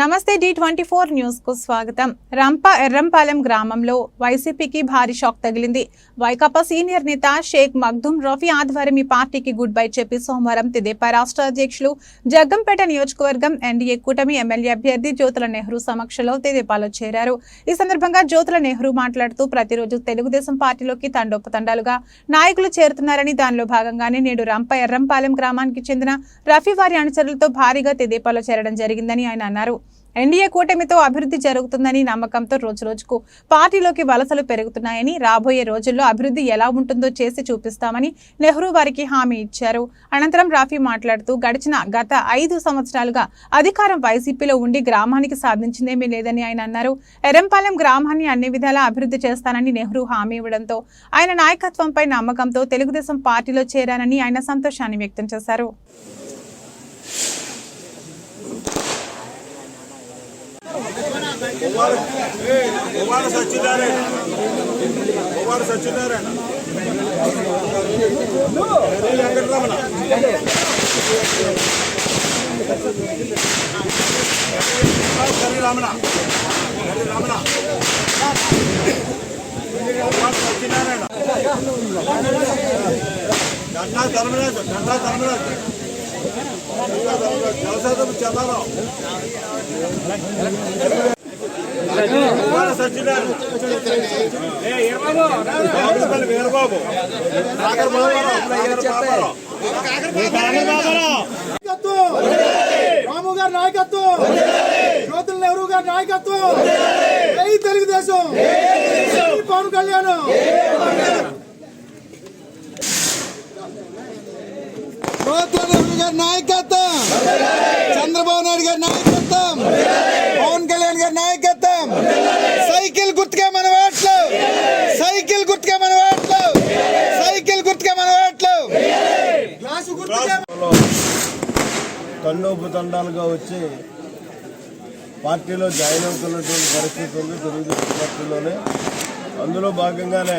నమస్తే D twenty four న్యూస్కు స్వాగతం. రంప ఎర్రంపాలెం గ్రామంలో వైసీపీకి భారీ షాక్ తగిలింది. వైకాపా సీనియర్ నేత షేక్ మగ్దుమ్ రఫీ ఆధ్వర్యం ఈ పార్టీకి గుడ్ బై చెప్పి సోమవారం తెదేపా రాష్ట్ర అధ్యక్షులు జగ్గంపేట నియోజకవర్గం ఎన్డీఏ కూటమి ఎమ్మెల్యే అభ్యర్థి జ్యోతుల నెహ్రూ సమక్షంలో తెదేపాలో చేరారు. ఈ సందర్భంగా జ్యోతుల నెహ్రూ మాట్లాడుతూ ప్రతిరోజు తెలుగుదేశం పార్టీలోకి తండోపతండాలుగా నాయకులు చేరుతున్నారని దానిలో భాగంగానే నేడు రంప ఎర్రంపాలెం గ్రామానికి చెందిన రఫీ వారి అనుచరులతో భారీగా తెదేపాలో చేరడం జరిగిందని ఆయన అన్నారు. ఎన్డీఏ కూటమితో అభివృద్ధి జరుగుతుందని నమ్మకంతో రోజురోజుకు పార్టీలోకి వలసలు పెరుగుతున్నాయని రాబోయే రోజుల్లో అభివృద్ధి ఎలా ఉంటుందో చేసి చూపిస్తామని నెహ్రూ వారికి హామీ ఇచ్చారు. అనంతరం రాఫీ మాట్లాడుతూ గడిచిన గత ఐదు సంవత్సరాలుగా అధికారం వైసీపీలో ఉండి గ్రామానికి సాధించిందేమీ లేదని ఆయన అన్నారు. ఎరంపాలెం గ్రామాన్ని అన్ని విధాలా అభివృద్ధి చేస్తానని నెహ్రూ హామీ ఇవ్వడంతో ఆయన నాయకత్వంపై నమ్మకంతో తెలుగుదేశం పార్టీలో చేరానని ఆయన సంతోషాన్ని వ్యక్తం చేశారు. కుమార సత్యనారాయణ. కుమార సత్యనారాయణ. వెంకటరమణ. హరి రామణ హరి రామణ కుమార సత్యనారాయణ. గంటా ధర్మరాజు గంటా ధర్మరాజు. జలసాదం వీరబాబు రాము గారి నాయకత్వం జ్యోతుల నెహ్రూ గారి నాయకత్వం జై తెలుగుదేశం పవన్ కళ్యాణ్ జ్యోతుల నెహ్రూ గారి నాయకత్వం చంద్రబాబు నాయుడు గారి నాయకత్వం పవన్ కళ్యాణ్ గారి నాయకత్వం సైకిల్ గుర్తుగా మన ఓట్లు. సైకిల్ గుర్తుగా మన ఓట్లు. సైకిల్ గుర్తుగా మన ఓట్లు. తండోపు తండాలుగా వచ్చి పార్టీలో జాయిన్ అవుతున్నటువంటి పరిస్థితి ఉంది. తెలుగుదేశం పార్టీలోనే. అందులో భాగంగానే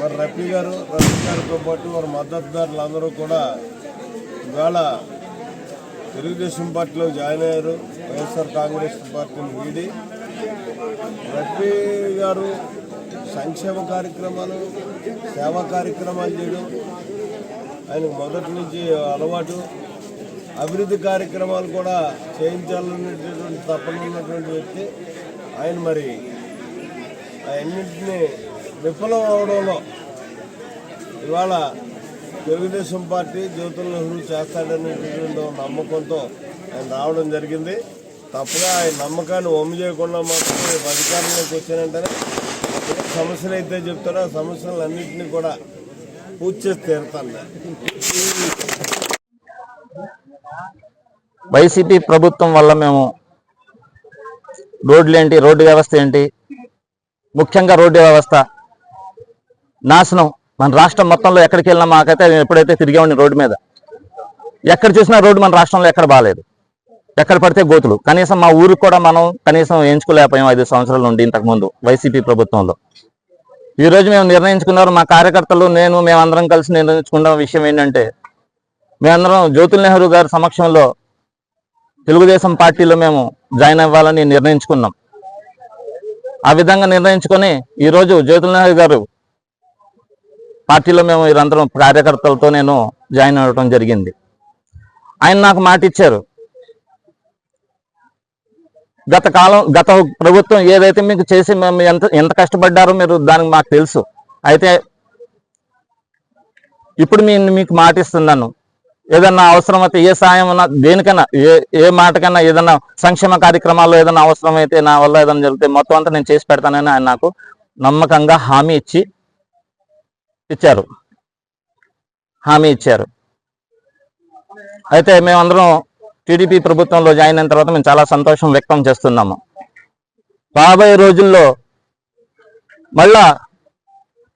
మరి రఫీ గారు రఫీ గారితో పాటు వారి మద్దతుదారులు అందరూ కూడా ఇవాళ తెలుగుదేశం పార్టీలో జాయిన్ అయ్యారు. వైఎస్ఆర్ కాంగ్రెస్ పార్టీని వీడి రఫీ గారు సంక్షేమ కార్యక్రమాలు సేవా కార్యక్రమాలు చేయడం ఆయన మొదటి నుంచి అలవాటు. అభివృద్ధి కార్యక్రమాలు కూడా చేయించాలనేటటువంటి తపన ఉన్నటువంటి వ్యక్తి. ఆయన మరి అన్నింటినీ విఫలం అవడంలో ఇవాళ తెలుగుదేశం పార్టీ జ్యోతుల నెహ్రూ చేస్తాడనేటటువంటి నమ్మకంతో ఆయన రావడం జరిగింది. తప్పగా ఆయన నమ్మకాన్ని ఒమ్ము చేయకుండా మాత్రం రేపు అధికారంలోకి వచ్చినంటేనే సమస్యలు అయితే చెప్తారో ఆ సమస్యలన్నింటినీ కూడా పూర్తి చేసి తీరుతాను. వైసీపీ ప్రభుత్వం వల్ల మేము రోడ్లు ఏంటి రోడ్డు వ్యవస్థ ఏంటి? ముఖ్యంగా రోడ్డు వ్యవస్థ నాశనం. మన రాష్ట్రం మొత్తంలో ఎక్కడికి వెళ్ళినా మాకైతే నేను ఎప్పుడైతే తిరిగామని రోడ్డు మీద ఎక్కడ చూసినా రోడ్డు మన రాష్ట్రంలో ఎక్కడ బాగాలేదు ఎక్కడ పడితే గోతులు. కనీసం మా ఊరికి కూడా మనం కనీసం ఎంచుకోలేకపోయాం ఐదు సంవత్సరాల నుండి ఇంతకుముందు వైసీపీ ప్రభుత్వంలో. ఈ రోజు మేము నిర్ణయించుకున్నారు మా కార్యకర్తలు నేను మేమందరం కలిసి నిర్ణయించుకున్న విషయం ఏంటంటే మేమందరం జ్యోతుల్ నెహ్రూ గారి సమక్షంలో తెలుగుదేశం పార్టీలో మేము జాయిన్ అవ్వాలని నిర్ణయించుకున్నాం. ఆ విధంగా నిర్ణయించుకొని ఈరోజు జ్యోతుల్ నెహ్రూ గారు పార్టీలో మేము వీరందరం కార్యకర్తలతో నేను జాయిన్ అవ్వడం జరిగింది. ఆయన నాకు మాట ఇచ్చారు. గత కాలం గత ప్రభుత్వం ఏదైతే మీకు చేసి మేము ఎంత ఎంత కష్టపడ్డారో మీరు దానికి మాకు తెలుసు. అయితే ఇప్పుడు మీ మీకు మాటిస్తున్నాను. ఏదన్నా అవసరం అయితే ఏ సాయం ఉన్నా దేనికైనా ఏ ఏ మాటకైనా ఏదన్నా సంక్షేమ కార్యక్రమాల్లో ఏదైనా అవసరం అయితే నా వల్ల ఏదైనా జరిగితే మొత్తం అంతా నేను చేసి పెడతానని ఆయన నాకు నమ్మకంగా హామీ ఇచ్చి ఇచ్చారు. హామీ ఇచ్చారు. అయితే మేమందరం టీడీపీ ప్రభుత్వంలో జాయిన్ అయిన తర్వాత మేము చాలా సంతోషం వ్యక్తం చేస్తున్నాము. రాబోయే రోజుల్లో మళ్ళా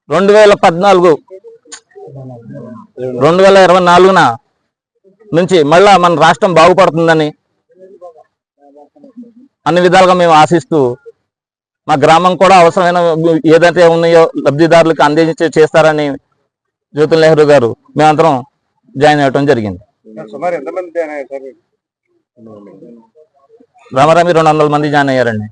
రెండు వేల పద్నాలుగు రెండు వేల ఇరవై నాలుగున నుంచి మళ్ళా మన రాష్ట్రం బాగుపడుతుందని అన్ని విధాలుగా మేము ఆశిస్తూ మా గ్రామం కూడా అవసరమైన ఏదైతే ఉన్నాయో లబ్ధిదారులకు అందించి చేస్తారని జ్యోతుల్ నెహ్రూ గారు మేమందరం జాయిన్ అవ్వటం జరిగింది. సుమారు ఎంతమంది జాయిన్ అయ్యారు రామారామి రెండు వందల మంది జాయిన్ అయ్యారండి.